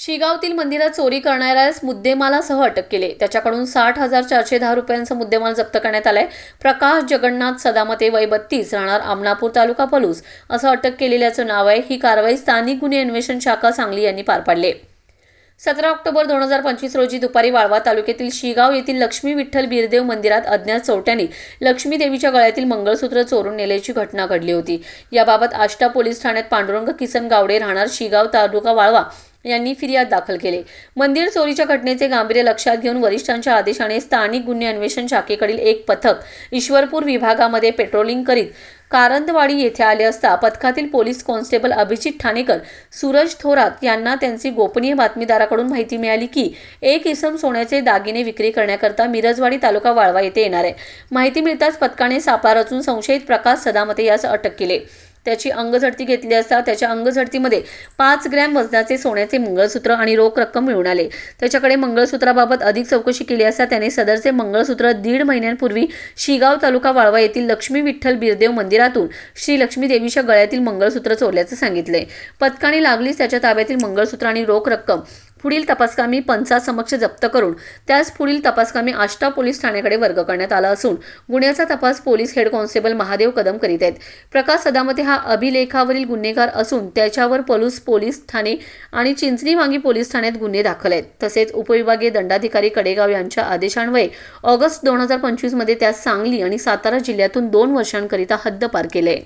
शिगावतील मंदिरात चोरी करणाऱ्यास मुद्देमालासह अटक केले. त्याच्याकडून साठ हजार चारशे दहा रुपयांचा मुद्देमाल जप्त करण्यात आलाय. प्रकाश जगन्नाथ सदामते वय बत्तीस राहणार आमनापूर तालुका पलूस. असं अटक केलेल्याचं नाव आहे. ही कारवाई स्थानिक गुन्हे अन्वेषण शाखा सांगली यांनी पार पाडली. सतरा ऑक्टोबर दोन हजार पंचवीस रोजी दुपारी वाळवा तालुक्यातील शिगाव येथील लक्ष्मी विठ्ठल बीरदेव मंदिरात अज्ञात चोरट्यांनी लक्ष्मी देवीच्या गळ्यातील मंगळसूत्र चोरून नेल्याची घटना घडली होती. याबाबत आष्टा पोलीस ठाण्यात पांडुरंग किसन गावडे राहणार शिगाव तालुका वाळवा यांनी फिर्याद दाखल केले. मंदिर चोरीच्या घटनेचे गांभीर्य लक्षात घेऊन वरिष्ठांच्या आदेशाने स्थानिक गुन्हे अन्वेषण शाखेकडील एक पथक ईश्वरपूर विभागामध्ये पेट्रोलिंग करीत कारंदवाडी येथे आले असता पथकातील पोलीस कॉन्स्टेबल अभिजित ठाणेकर सूरज थोरात यांना त्यांची गोपनीय बातमीदाराकडून माहिती मिळाली की एक इसम सोन्याचे दागिने विक्री करण्याकरता मिरजवाडी तालुका वाळवा येथे येणार आहे. माहिती मिळताच पथकाने सापळा रचून संशयित प्रकाश सदामते यास अटक केले. त्याची अंगझडती घेतली असता त्याच्या अंगझडतीमध्ये पाच ग्रॅम वजनाचे सोन्याचे मंगळसूत्र आणि रोख रक्कम मिळून आले. त्याच्याकडे मंगळसूत्राबाबत अधिक चौकशी केली असता त्याने सदरचे मंगळसूत्र दीड महिन्यांपूर्वी शिगाव तालुका वाळवा येथील लक्ष्मी विठ्ठल बिरदेव मंदिरातून श्री लक्ष्मी देवीच्या गळ्यातील मंगळसूत्र चोरल्याचं सांगितलंय पथकाने लागलीच त्याच्या ताब्यातील मंगळसूत्र आणि रोख रक्कम पुढील तपासकामी पंचासमक्ष जप्त करून त्यास पुढील तपासकामी आष्टा पोलीस ठाण्याकडे वर्ग करण्यात आला असून गुन्ह्याचा तपास police head constable Mahadev Kadam करीत आहेत. प्रकाश सदामते हा अभिलेखावरील गुन्हेगार असून त्याच्यावर पलूस पोलीस ठाणे आणि चिंचणी वांगी पोलीस ठाण्यात गुन्हे दाखल आहेत. तसेच उपविभागीय दंडाधिकारी कडेगाव यांच्या आदेशान्वये ऑगस्ट दोन हजार पंचवीसमध्ये त्यास सांगली आणि सातारा जिल्ह्यातून दोन वर्षांकरिता हद्दपार केले.